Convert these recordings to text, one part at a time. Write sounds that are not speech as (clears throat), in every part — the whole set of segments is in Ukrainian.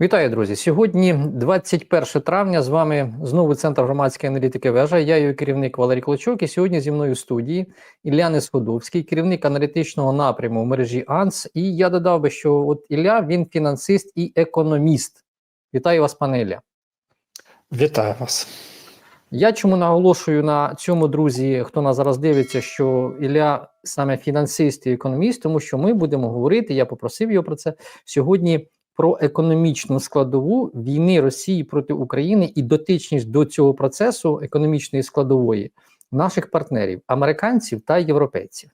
Вітаю, друзі! Сьогодні 21 травня. З вами знову центр громадської аналітики вежа. Я його керівник Валерій Клочок. І сьогодні зі мною в студії Ілля Несходовський, керівник аналітичного напряму в мережі АНС. І я додав би, що от Ілля він фінансист і економіст. Вітаю вас, пане Ілля. Вітаю вас. Я чому наголошую на цьому, друзі, хто нас зараз дивиться, що Ілля саме фінансист і економіст, тому що ми будемо говорити. Я попросив його про це сьогодні про економічну складову війни Росії проти України і дотичність до цього процесу економічної складової наших партнерів, американців та європейців.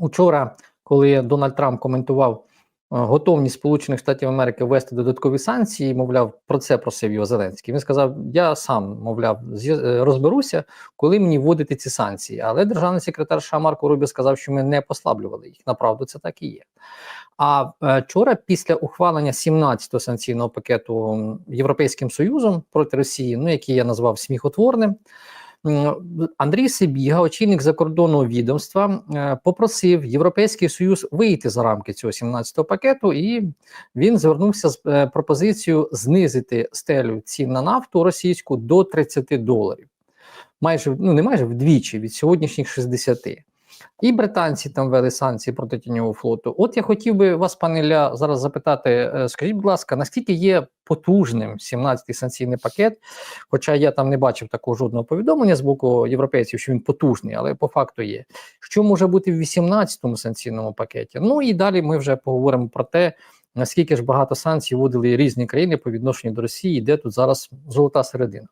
Учора, коли Дональд Трамп коментував е, готовність Сполучених Штатів Америки ввести додаткові санкції, мовляв, про це просив його Зеленський. Він сказав: Я сам мовляв, е, розберуся, коли мені вводити ці санкції. Але державний секретар США Марко Рубі сказав, що ми не послаблювали їх. Направду це так і є. А е, вчора, після ухвалення 17-го санкційного пакету Європейським Союзом проти Росії, ну який я назвав сміхотворним, Андрій Сибіга, очільник закордонного відомства, е, попросив Європейський Союз вийти за рамки цього 17-го пакету, і він звернувся з е, пропозицією знизити стелю цін на нафту російську до 30 доларів. Майже ну не майже вдвічі від сьогоднішніх 60. І британці там ввели санкції проти тіньового флоту. От я хотів би вас, пане Ілля, зараз запитати: е, скажіть, будь ласка, наскільки є потужним 17-й санкційний пакет? Хоча я там не бачив такого жодного повідомлення з боку європейців, що він потужний, але по факту є. Що може бути в 18-му санкційному пакеті? Ну і далі ми вже поговоримо про те, наскільки ж багато санкцій вводили різні країни по відношенню до Росії, де тут зараз золота середина.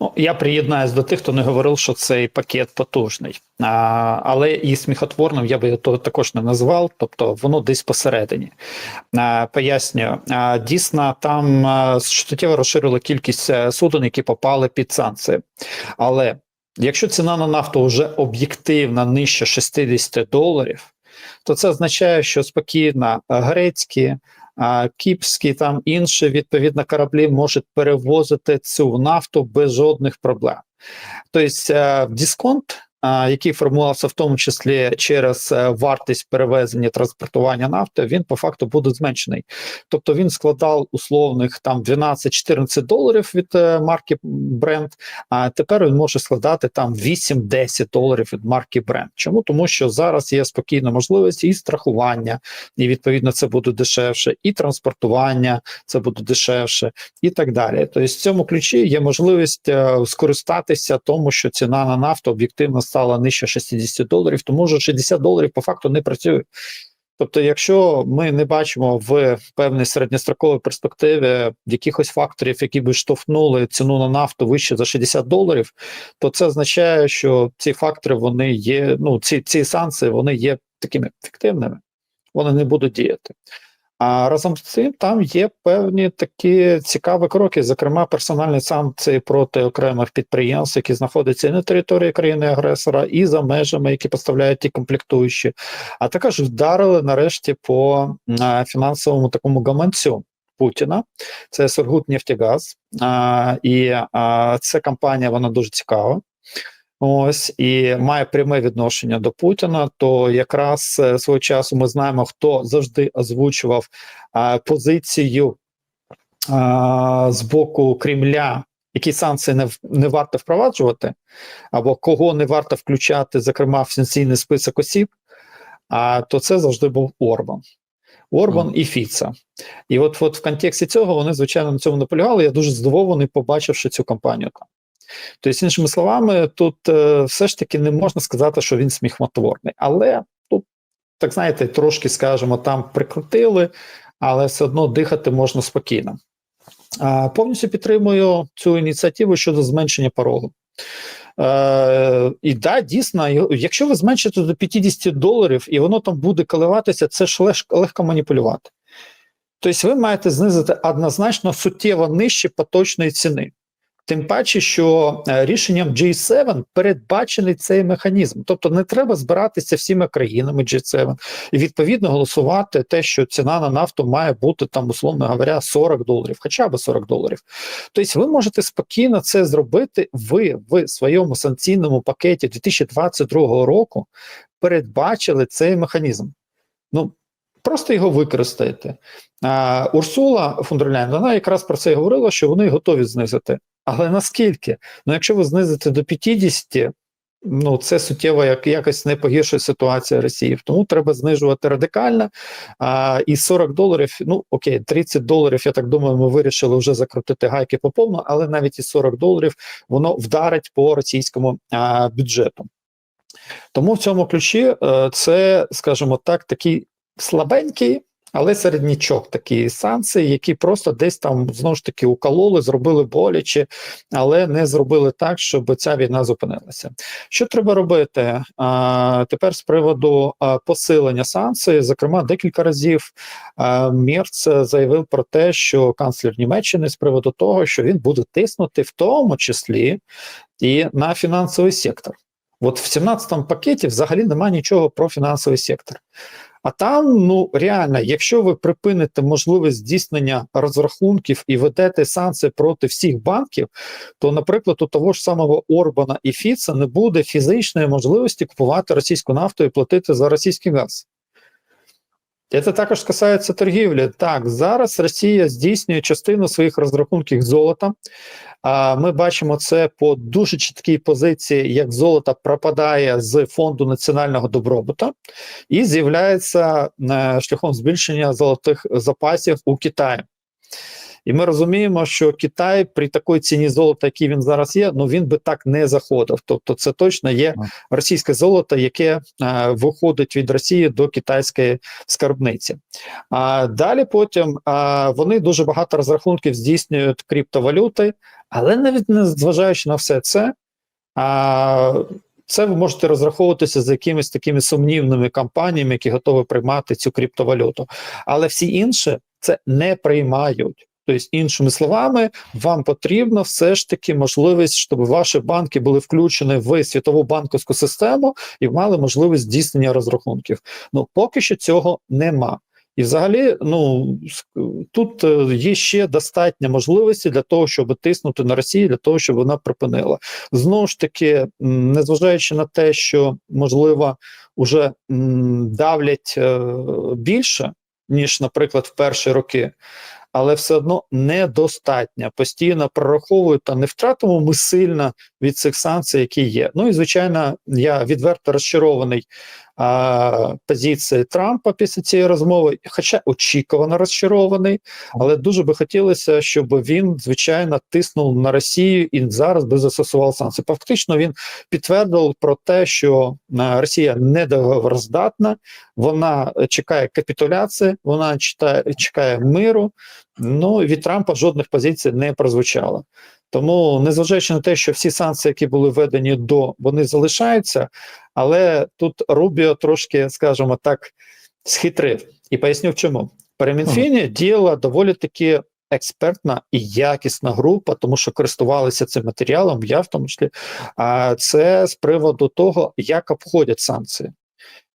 Ну, я приєднаюсь до тих, хто не говорив, що цей пакет потужний, а, але і сміхотворним я би його також не назвав, тобто воно десь посередині. А, Пояснюю, а, дійсно, там суттєво розширила кількість е, суден, які попали під санкції. Але якщо ціна на нафту вже об'єктивна нижче 60 доларів, то це означає, що спокійно грецькі а кіпські там інші відповідно кораблі можуть перевозити цю нафту без жодних проблем. Тобто е, дисконт який формувався в тому числі через е, вартість перевезення транспортування нафти, він по факту буде зменшений. Тобто він складав условних там 12-14 доларів від е, марки Brent, а тепер він може складати там 8-10 доларів від марки Brent. Чому? Тому що зараз є спокійна можливість і страхування, і відповідно це буде дешевше, і транспортування це буде дешевше, і так далі. Тобто в цьому ключі є можливість е, скористатися тому, що ціна на нафту об'єктивно стала нижче 60 доларів, тому що 60 доларів по факту не працює. Тобто, якщо ми не бачимо в певній середньостроковій перспективі якихось факторів, які би штовхнули ціну на нафту вище за 60 доларів, то це означає, що ці фактори вони є. Ну ці ці санкції вони є такими ефективними, вони не будуть діяти. А разом з цим там є певні такі цікаві кроки, зокрема персональні санкції проти окремих підприємств, які знаходяться і на території країни-агресора, і за межами, які поставляють ті комплектуючі, а також вдарили нарешті по фінансовому такому гаманцю. Путіна, це Сургутнефтегаз, а, і а, ця компанія вона дуже цікава. Ось і має пряме відношення до Путіна. То якраз е, свого часу ми знаємо, хто завжди озвучував а, позицію а, з боку Кремля, які санкції не не варто впроваджувати, або кого не варто включати, зокрема в санкційний список осіб. А то це завжди був Орбан. Орбан mm. і Фіца. І от, от в контексті цього вони звичайно на цьому наполягали. Я дуже здивований, побачивши цю кампанію там. Тобто, іншими словами, тут е, все ж таки не можна сказати, що він сміхмотворний. Але тут, так знаєте, трошки, скажімо, там прикрутили, але все одно дихати можна спокійно. Повністю підтримую цю ініціативу щодо зменшення порогу. Е, І да, дійсно, якщо ви зменшите до 50 доларів і воно там буде коливатися, це ж легко маніпулювати. Тобто, ви маєте знизити однозначно суттєво нижче поточної ціни. Тим паче, що е, рішенням G7 передбачений цей механізм, тобто не треба збиратися всіма країнами G7 і відповідно голосувати те, що ціна на нафту має бути там, условно говоря, 40 доларів, хоча б 40 доларів. Тобто, ви можете спокійно це зробити. Ви в своєму санкційному пакеті 2022 року передбачили цей механізм. Ну Просто його використаєте. А, Урсула фон дер Ляйн, вона якраз про це і говорила, що вони готові знизити. Але наскільки? Ну, якщо ви знизите до 50, ну це суттєво як якось не погіршує ситуація Росії. Тому треба знижувати радикально. А, І 40 доларів, ну окей, 30 доларів, я так думаю, ми вирішили вже закрутити гайки по повну, але навіть і 40 доларів воно вдарить по російському а, бюджету. Тому в цьому ключі е, це, скажімо так, такий слабенький. Але середнячок такі санкції, які просто десь там знову ж таки укололи, зробили боляче, але не зробили так, щоб ця війна зупинилася. Що треба робити а, тепер з приводу а, посилення санкцій? Зокрема, декілька разів а, Мерц заявив про те, що канцлер Німеччини з приводу того, що він буде тиснути в тому числі і на фінансовий сектор. От в 17-му пакеті взагалі немає нічого про фінансовий сектор. А там, ну реально, якщо ви припините можливість здійснення розрахунків і ведете санкції проти всіх банків, то, наприклад, у того ж самого Орбана і Фіца не буде фізичної можливості купувати російську нафту і платити за російський газ. Це також касається торгівлі. Так, зараз Росія здійснює частину своїх розрахунків золотом. Ми бачимо це по дуже чіткій позиції, як золото пропадає з фонду національного добробуту і з'являється е, шляхом збільшення золотих запасів у Китаї. І ми розуміємо, що Китай при такій ціні золота, який він зараз є, ну він би так не заходив. Тобто, це точно є російське золото, яке е, виходить від Росії до китайської скарбниці. А далі потім е, вони дуже багато розрахунків здійснюють криптовалюти, але навіть не зважаючи на все це. А, це ви можете розраховуватися з якимись такими сумнівними компаніями, які готові приймати цю криптовалюту. Але всі інші це не приймають. Тобто, іншими словами, вам потрібна все ж таки можливість, щоб ваші банки були включені в світову банківську систему і мали можливість здійснення розрахунків. Ну поки що цього нема. І, взагалі, ну тут е, є ще достатньо можливості для того, щоб тиснути на Росію, для того, щоб вона припинила. Знову ж таки, незважаючи на те, що можливо вже давлять е, більше ніж, наприклад, в перші роки але все одно недостатня. Постійно прораховують, та не втратимо ми сильно від цих санкцій, які є. Ну і звичайно, я відверто розчарований а, позиції Трампа після цієї розмови, хоча очікувано розчарований, але дуже би хотілося, щоб він звичайно тиснув на Росію і зараз би застосував санкції. Фактично він підтвердив про те, що Росія недоговороздатна, вона чекає капітуляції, вона читає, чекає миру. Ну від Трампа жодних позицій не прозвучало. Тому, незважаючи на те, що всі санкції, які були введені до, вони залишаються, але тут Рубіо трошки, скажімо так, схитрив. І поясню чому. При Мінфіні ага. діяла доволі таки експертна і якісна група, тому що користувалися цим матеріалом, я в тому числі. А це з приводу того, як обходять санкції.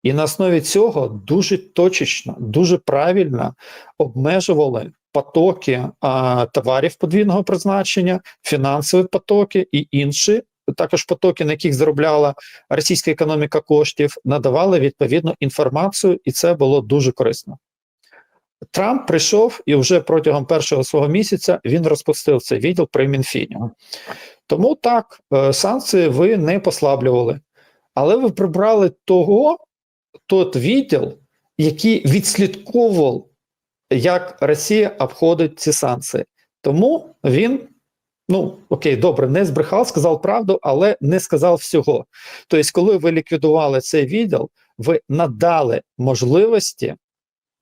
І на основі цього дуже точечно, дуже правильно обмежували потоки а, товарів подвійного призначення, фінансові потоки і інші. Також потоки, на яких заробляла російська економіка коштів, надавали відповідну інформацію, і це було дуже корисно. Трамп прийшов і вже протягом першого свого місяця він розпустив цей відділ при Мінфіні. Тому так, е, санкції ви не послаблювали, але ви прибрали того, тот відділ, який відслідковував як Росія обходить ці санкції. Тому він, ну окей, добре, не збрехав, сказав правду, але не сказав всього. Тобто, коли ви ліквідували цей відділ, ви надали можливості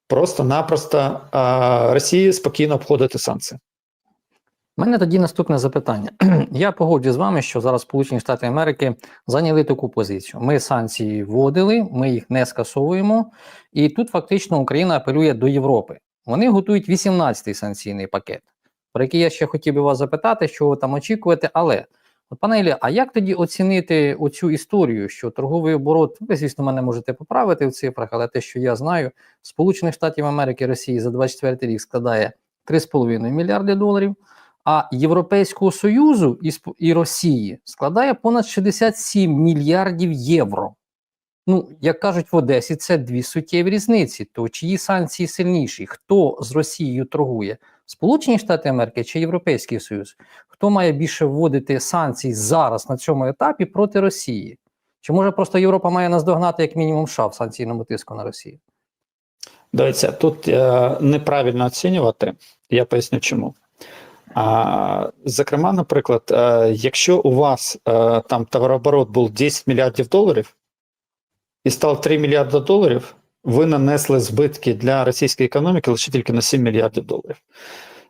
просто-напросто Росії спокійно обходити санкції. У мене тоді наступне запитання. (clears throat) Я погоджу з вами, що зараз Сполучені Штати Америки зайняли таку позицію. Ми санкції вводили, ми їх не скасовуємо, і тут фактично Україна апелює до Європи. Вони готують 18-й санкційний пакет, про який я ще хотів би вас запитати, що ви там очікуєте. Але, от, пане Ілля, а як тоді оцінити оцю історію, що торговий оборот, ви, звісно, мене можете поправити в цифрах, але те, що я знаю, Сполучених Штатів Америки Росії за 24 рік складає 3,5 мільярди доларів, а Європейського Союзу і, Росії складає понад 67 мільярдів євро. Ну, як кажуть в Одесі, це дві суттєві різниці. То чиї санкції сильніші? Хто з Росією торгує? Сполучені Штати Америки чи Європейський Союз? Хто має більше вводити санкцій зараз на цьому етапі проти Росії? Чи може просто Європа має наздогнати як мінімум США в санкційному тиску на Росію? Дивіться, тут е, неправильно оцінювати. Я поясню чому. А, зокрема, наприклад, е, якщо у вас е, там товарооборот був 10 мільярдів доларів і став 3 мільярди доларів, ви нанесли збитки для російської економіки лише тільки на 7 мільярдів доларів.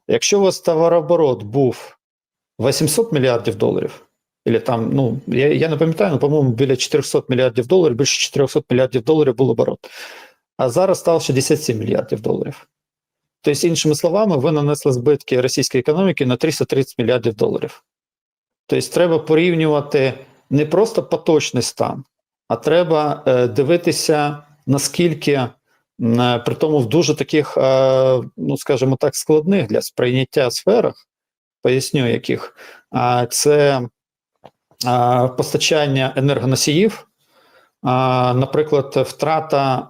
Якщо у вас товарооборот був 800 мільярдів доларів, Или там, ну, я, я не пам'ятаю, ну, по-моєму, біля 400 мільярдів доларів, більше 400 мільярдів доларів був оборот. А зараз стало 67 мільярдів доларів. Тобто, іншими словами, ви нанесли збитки російської економіки на 330 мільярдів доларів. Тобто, треба порівнювати не просто поточний стан, а треба е, дивитися, наскільки е, при тому в дуже таких, е, ну скажімо так, складних для сприйняття сферах, поясню яких, це постачання енергоносіїв. Наприклад, втрата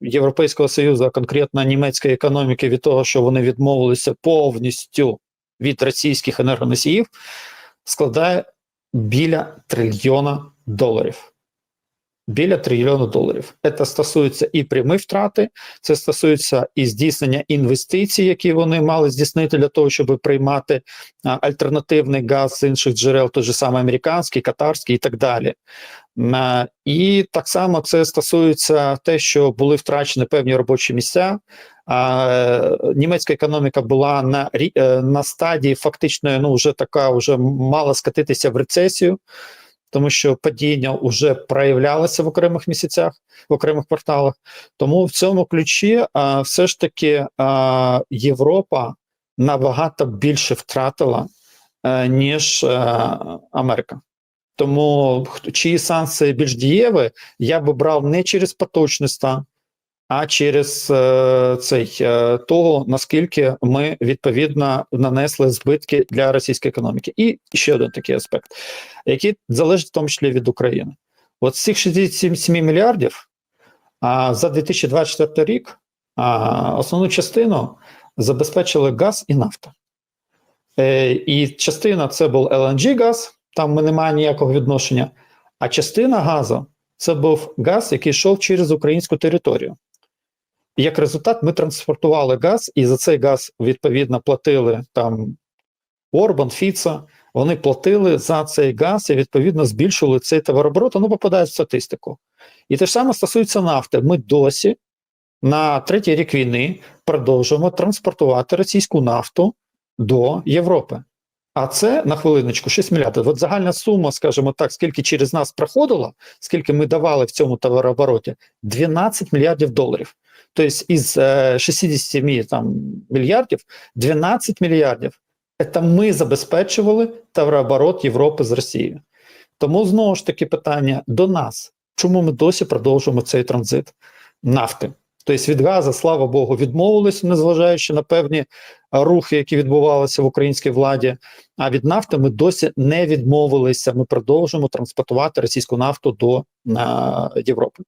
Європейського Союзу, а конкретно німецької економіки, від того, що вони відмовилися повністю від російських енергоносіїв, складає біля трильйона доларів. Біля трильйона доларів. Це стосується і прямі втрати, це стосується і здійснення інвестицій, які вони мали здійснити для того, щоб приймати альтернативний газ з інших джерел, той же самий американський, катарський і так далі. І так само це стосується те, що були втрачені певні робочі місця. Німецька економіка була на е, на стадії фактично, ну вже така, вже мала скатитися в рецесію, тому що падіння вже проявлялося в окремих місяцях, в окремих кварталах. Тому в цьому ключі а, все ж таки а, Європа набагато більше втратила, а, ніж а, Америка. Тому чиї санкції більш дієві, я би брав не через поточний стан, а через е, цей е, того, наскільки ми відповідно нанесли збитки для російської економіки. І ще один такий аспект, який залежить в тому числі від України. От з цих 67 мільярдів а, за 2024 рік а, основну частину забезпечили газ і нафта. Е, і частина це був LNG газ, там ми немає ніякого відношення. А частина газу це був газ, який йшов через українську територію. Як результат, ми транспортували газ, і за цей газ відповідно платили там Орбан, Фіца. Вони платили за цей газ і відповідно збільшували цей товарооборот, воно попадає в статистику. І те ж саме стосується нафти. Ми досі на третій рік війни продовжуємо транспортувати російську нафту до Європи. А це на хвилиночку 6 мільярдів. От загальна сума, скажімо так, скільки через нас проходило, скільки ми давали в цьому товарообороті, 12 мільярдів доларів. Тобто із е, 67 там, мільярдів 12 мільярдів це ми забезпечували товарооборот Європи з Росією. Тому знову ж таки питання до нас, чому ми досі продовжуємо цей транзит нафти? Тобто від газу, слава Богу, відмовилися, незважаючи на певні рухи, які відбувалися в українській владі. А від нафти ми досі не відмовилися. Ми продовжуємо транспортувати російську нафту до а, Європи.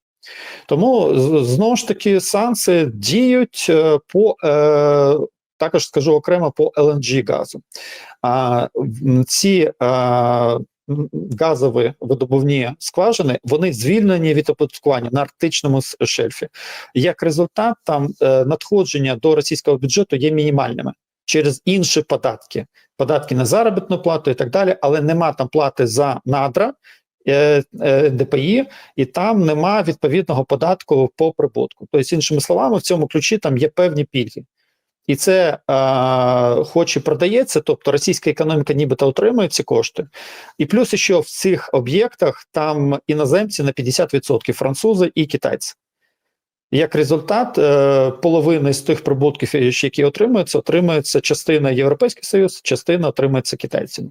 Тому знову ж таки санкції діють е, по е, також скажу окремо по LNG газу. А ці м, газові видобувні скважини вони звільнені від оподаткування на арктичному шельфі. Як результат, там е, надходження до російського бюджету є мінімальними через інші податки, податки на заробітну плату і так далі, але нема там плати за надра. Е, е, ДПІ, і там нема відповідного податку по прибутку. Тобто, іншими словами, в цьому ключі там є певні пільги. І це е, хоч і продається, тобто російська економіка нібито отримує ці кошти. І плюс ще в цих об'єктах там іноземці на 50%, французи і китайці. Як результат, е, половина з тих прибутків, е, які отримуються, отримується частина Європейський Союз, частина отримується китайцями.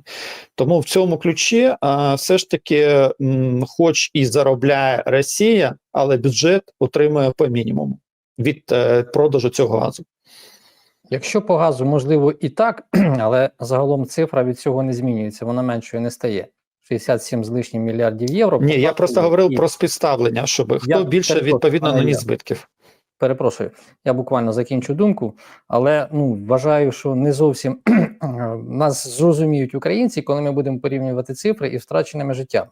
Тому в цьому ключі все ж таки, хоч і заробляє Росія, але бюджет отримує по мінімуму від е, продажу цього газу. Якщо по газу можливо і так, (clears throat) але загалом цифра від цього не змінюється, вона меншою не стає. 67 з лишнім мільярдів євро. Ні, я просто говорив і- про співставлення, щоб хто Я більше відповідно наніс збитків. Перепрошую, я буквально закінчу думку, але ну вважаю, що не зовсім (clears throat) нас зрозуміють українці, коли ми будемо порівнювати цифри із втраченими життями.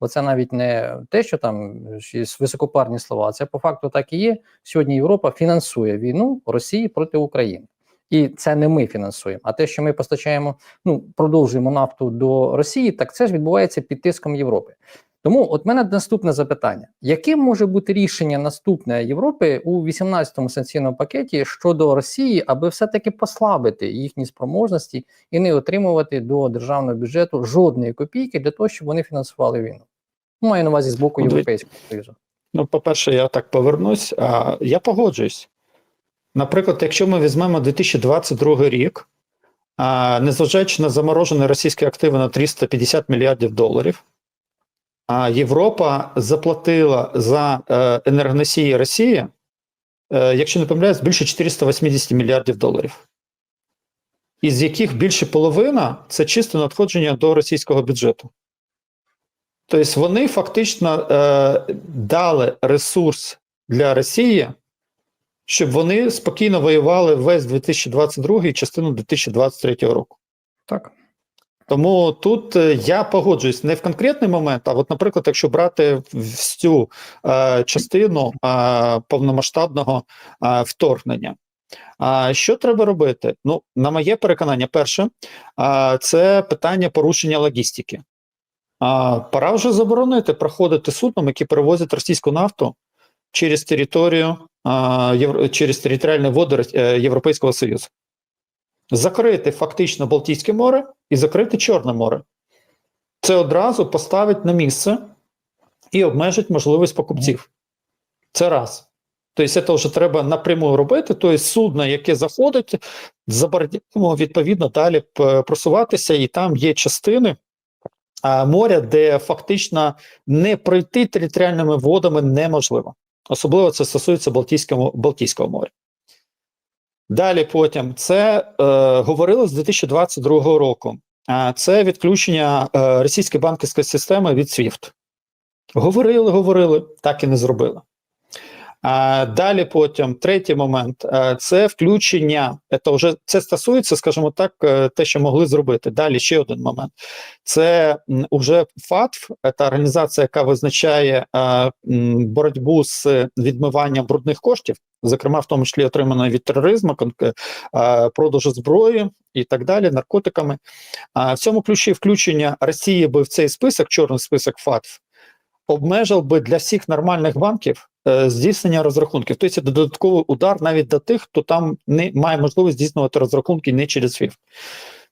Бо це навіть не те, що там щось високопарні слова, а це по факту так і є. Сьогодні Європа фінансує війну Росії проти України. І це не ми фінансуємо. А те, що ми постачаємо, ну продовжуємо нафту до Росії, так це ж відбувається під тиском Європи. Тому от мене наступне запитання: яким може бути рішення наступне Європи у 18-му санкційному пакеті щодо Росії, аби все-таки послабити їхні спроможності і не отримувати до державного бюджету жодної копійки для того, щоб вони фінансували війну? Ну, Маю на увазі з боку Ну, Європейського Союзу. Ну, по-перше, я так повернусь. А, я погоджуюсь. Наприклад, якщо ми візьмемо 2022 рік, незважаючи на заморожені російські активи на 350 мільярдів доларів, Європа заплатила за е, енергоносії Росії, е, якщо не помиляюсь, більше 480 мільярдів доларів. Із яких більше половина це чисто надходження до російського бюджету. Тобто вони фактично е, дали ресурс для Росії, щоб вони спокійно воювали весь 2022 і частину 2023 року. Так. Тому тут е, я погоджуюсь не в конкретний момент, а от, наприклад, якщо брати всю е, частину е, повномасштабного е, вторгнення. А що треба робити? Ну, на моє переконання, перше, а, це питання порушення логістики. А, пора вже заборонити проходити судном, які перевозять російську нафту через територію, через територіальні води е, Європейського Союзу. Закрити фактично Балтійське море і закрити Чорне море. Це одразу поставить на місце і обмежить можливість покупців. Це раз. Тобто, це вже треба напряму робити. Тобто, судно, яке заходить, заборонимо відповідно далі просуватися, і там є частини моря, де фактично не пройти територіальними водами неможливо. Особливо це стосується Балтійського, Балтійського моря. Далі потім це е, говорили з 2022 року. Це відключення е, російської банківської системи від SWIFT. Говорили, говорили, так і не зробили. Далі потім третій момент е, це включення. Це вже це стосується, скажімо так, е, те, що могли зробити. Далі ще один момент. Це м, уже ФАТФ, це організація, яка визначає е, боротьбу з відмиванням брудних коштів, зокрема, в тому числі отриманої від тероризму, продажу зброї і так далі, наркотиками. В цьому ключі включення Росії би в цей список, чорний список ФАТФ, обмежив би для всіх нормальних банків здійснення розрахунків. Тобто це додатковий удар навіть до тих, хто там не має можливість здійснювати розрахунки не через SWIFT.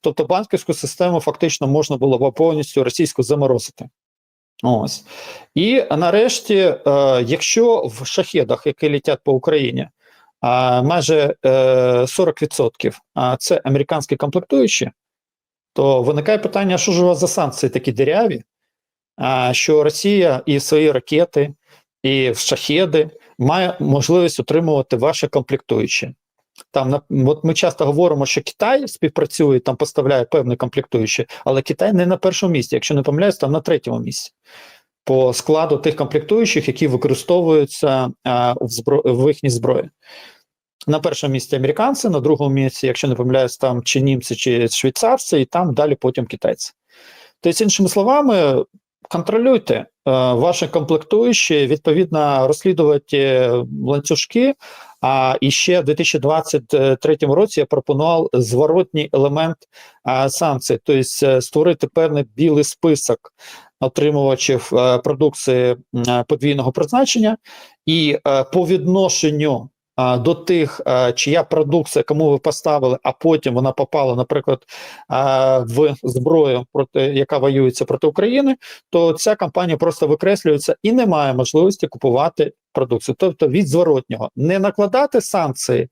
Тобто банківську систему фактично можна було б повністю російську заморозити. Ось. І нарешті, е, якщо в шахедах, які летять по Україні, а майже е, 40% а це американські комплектуючі, то виникає питання, що ж у вас за санкції такі диряві, а, що Росія і свої ракети, і в шахеди має можливість отримувати ваші комплектуючі. Там от ми часто говоримо, що Китай співпрацює, там поставляє певні комплектуючі, але Китай не на першому місці, якщо не помиляюсь, там на третьому місці по складу тих комплектуючих, які використовуються а, в, збро... в їхній зброї. На першому місці американці, на другому місці, якщо не помиляюсь, там чи німці, чи швейцарці, і там далі потім китайці. Тобто, іншими словами, контролюйте е, ваші комплектуючі, відповідно, розслідувати ланцюжки. А і ще в 2023 році я пропонував зворотній елемент санкцій, тобто е, створити певний білий список отримувачів е, продукції подвійного призначення, і е, по відношенню до тих, чия продукція, кому ви поставили, а потім вона попала, наприклад, в зброю, проти яка воюється проти України, то ця компанія просто викреслюється і не має можливості купувати продукцію. Тобто від зворотнього не накладати санкції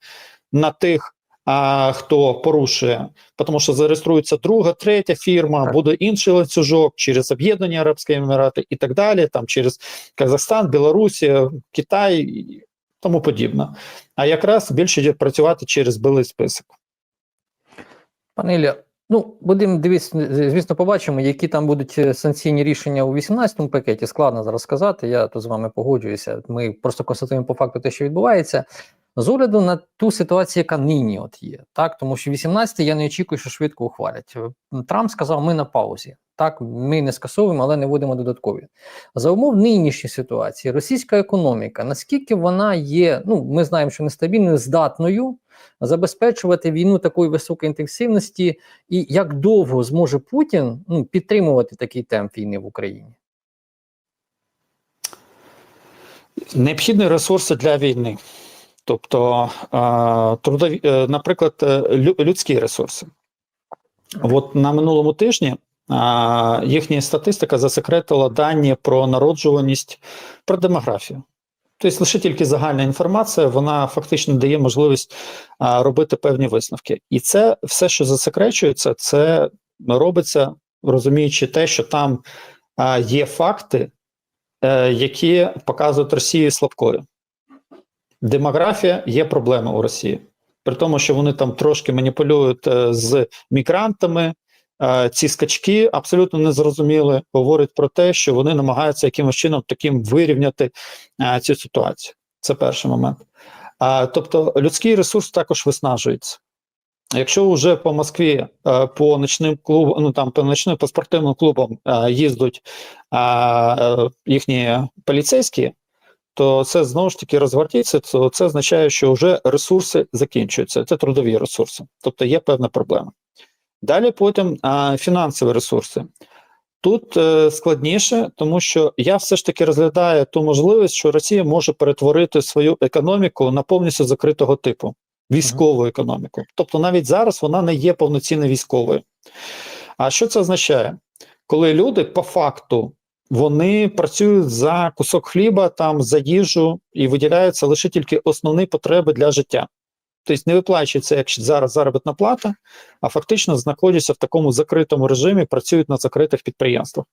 на тих. А хто порушує, тому що зареєструється друга, третя фірма, Так. буде інший ланцюжок через Об'єднані Арабські Емірати і так далі, там через Казахстан, Білорусі, Китай тому подібне. А якраз більше працювати через білий список. Пане Ілля, Ну, будемо дивитися, звісно, побачимо, які там будуть е, санкційні рішення у 18-му пакеті. Складно зараз сказати. Я тут з вами погоджуюся. Ми просто констатуємо по факту те, що відбувається. З огляду на ту ситуацію, яка нині от є, так тому що 18-й я не очікую, що швидко ухвалять. Трамп сказав, ми на паузі. Так, ми не скасовуємо, але не вводимо додаткові. За умов нинішньої ситуації, російська економіка, наскільки вона є, ну ми знаємо, що нестабільною, здатною забезпечувати війну такої високої інтенсивності, і як довго зможе Путін ну, підтримувати такий темп війни в Україні? Необхідні ресурси для війни. Тобто, е, трудові, е, наприклад, е, людські ресурси. От на минулому тижні їхня статистика засекретила дані про народжуваність, про демографію. Тобто лише тільки загальна інформація, вона фактично дає можливість робити певні висновки. І це все, що засекречується, це робиться, розуміючи те, що там є факти, які показують Росію слабкою. Демографія є проблема у Росії. При тому, що вони там трошки маніпулюють е, з мігрантами, е, ці скачки абсолютно незрозуміли, говорять про те, що вони намагаються якимось чином таким вирівняти е, цю ситуацію. Це перший момент. Тобто людський ресурс також виснажується. Якщо вже по Москві по ночним клубам, ну там по ночним по спортивним клубам їздять е, їхні поліцейські, то це знову ж таки розгвардійці, то це означає, що вже ресурси закінчуються. Це трудові ресурси, тобто є певна проблема. Далі потім а, фінансові ресурси. Тут е, складніше, тому що я все ж таки розглядаю ту можливість, що Росія може перетворити свою економіку на повністю закритого типу військову економіку. Тобто навіть зараз вона не є повноцінно військовою. А що це означає? Коли люди по факту вони працюють за кусок хліба, там за їжу і виділяються лише тільки основні потреби для життя. Тобто не виплачується як зараз заробітна плата, а фактично знаходяться в такому закритому режимі, працюють на закритих підприємствах.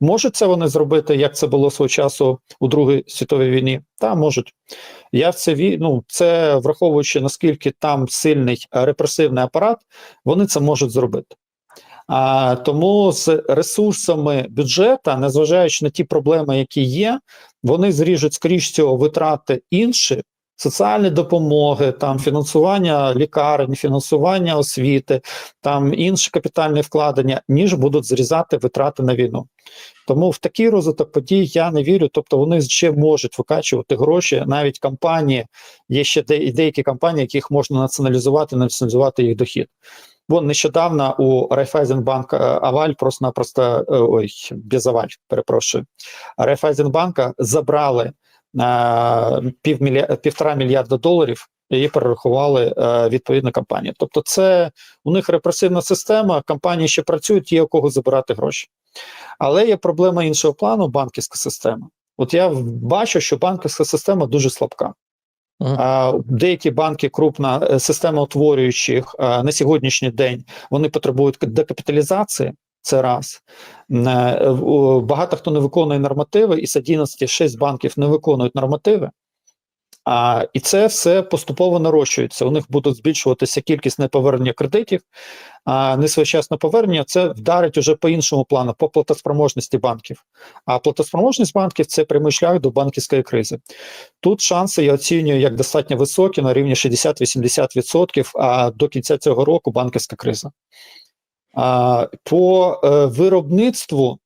Можуть це вони зробити, як це було свого часу у Другій світовій війні? Та можуть. Я в це ві... ну, це враховуючи наскільки там сильний репресивний апарат, вони це можуть зробити. А, тому з ресурсами бюджету, незважаючи на ті проблеми, які є, вони зріжуть скоріш цього витрати інші. Соціальні допомоги, там фінансування лікарень, фінансування освіти, там інші капітальні вкладення, ніж будуть зрізати витрати на війну. Тому в такий розвиток подій я не вірю. Тобто вони ще можуть викачувати гроші. Навіть компанії є ще де, деякі компанії, яких можна націоналізувати, націоналізувати їх дохід. Бо нещодавно у Райфайзенбанк Аваль просто-напросто ой, без Аваль, перепрошую. Райфайзенбанка забрали е, півтора мільярда доларів і перерахували е, відповідно компанії. Тобто, це у них репресивна система, компанії ще працюють, є у кого забирати гроші. Але є проблема іншого плану банківська система. От я бачу, що банківська система дуже слабка. Деякі банки, крупна е, система утворюючих на сьогоднішній день вони потребують декапіталізації. Це раз Е, багато хто не виконує нормативи, і з 11 6 банків не виконують нормативи. А, і це все поступово нарощується. У них будуть збільшуватися кількість неповернення кредитів, а несвоєчасне повернення це вдарить уже по іншому плану, по платоспроможності банків. А платоспроможність банків це прямий шлях до банківської кризи. Тут шанси я оцінюю як достатньо високі на рівні 60-80%, а до кінця цього року банківська криза. А, по е, виробництву,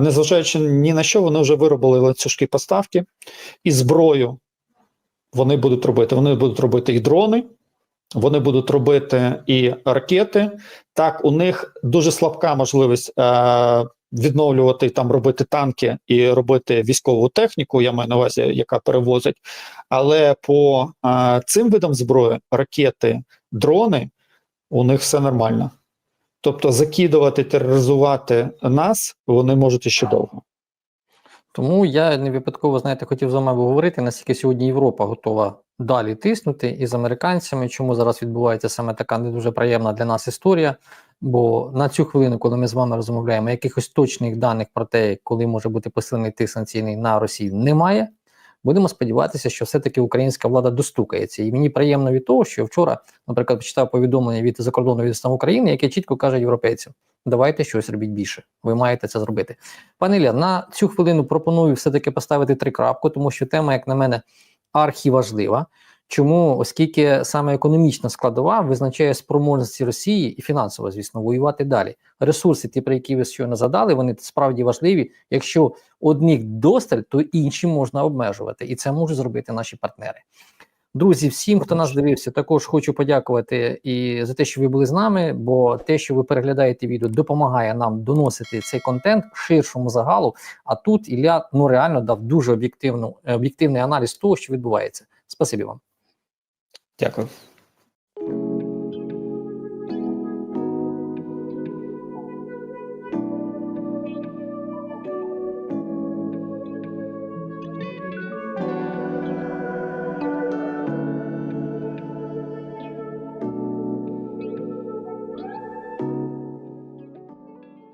незважаючи ні на що, вони вже виробили ланцюжки поставки і зброю. Вони будуть робити. Вони будуть робити і дрони, вони будуть робити і ракети. Так, у них дуже слабка можливість е, відновлювати там, робити танки і робити військову техніку. Я маю на увазі, яка перевозить. Але по е, цим видам зброї, ракети, дрони, у них все нормально. Тобто закидувати, тероризувати нас вони можуть іще довго. Тому я не випадково, знаєте, хотів з вами говорити, наскільки сьогодні Європа готова далі тиснути із американцями. Чому зараз відбувається саме така не дуже приємна для нас історія? Бо на цю хвилину, коли ми з вами розмовляємо, якихось точних даних про те, коли може бути посилений тиск санкційний на Росію, немає. Будемо сподіватися, що все-таки українська влада достукається. І мені приємно від того, що вчора, наприклад, почитав повідомлення від закордонного відомства України, яке чітко каже європейцям: давайте щось робіть більше. Ви маєте це зробити. Пане Ілля, на цю хвилину пропоную все-таки поставити три крапку, тому що тема, як на мене, архіважлива. Чому? Оскільки саме економічна складова визначає спроможності Росії і фінансово, звісно, воювати далі. Ресурси, ті, про які ви щойно задали, вони справді важливі. Якщо одних досталь, то інші можна обмежувати, і це можуть зробити наші партнери. Друзі, всім, хто нас дивився, також хочу подякувати і за те, що ви були з нами. Бо те, що ви переглядаєте відео, допомагає нам доносити цей контент ширшому загалу. А тут Ілля ну реально дав дуже об'єктивну об'єктивний аналіз того, що відбувається. Спасибі вам. Дякую.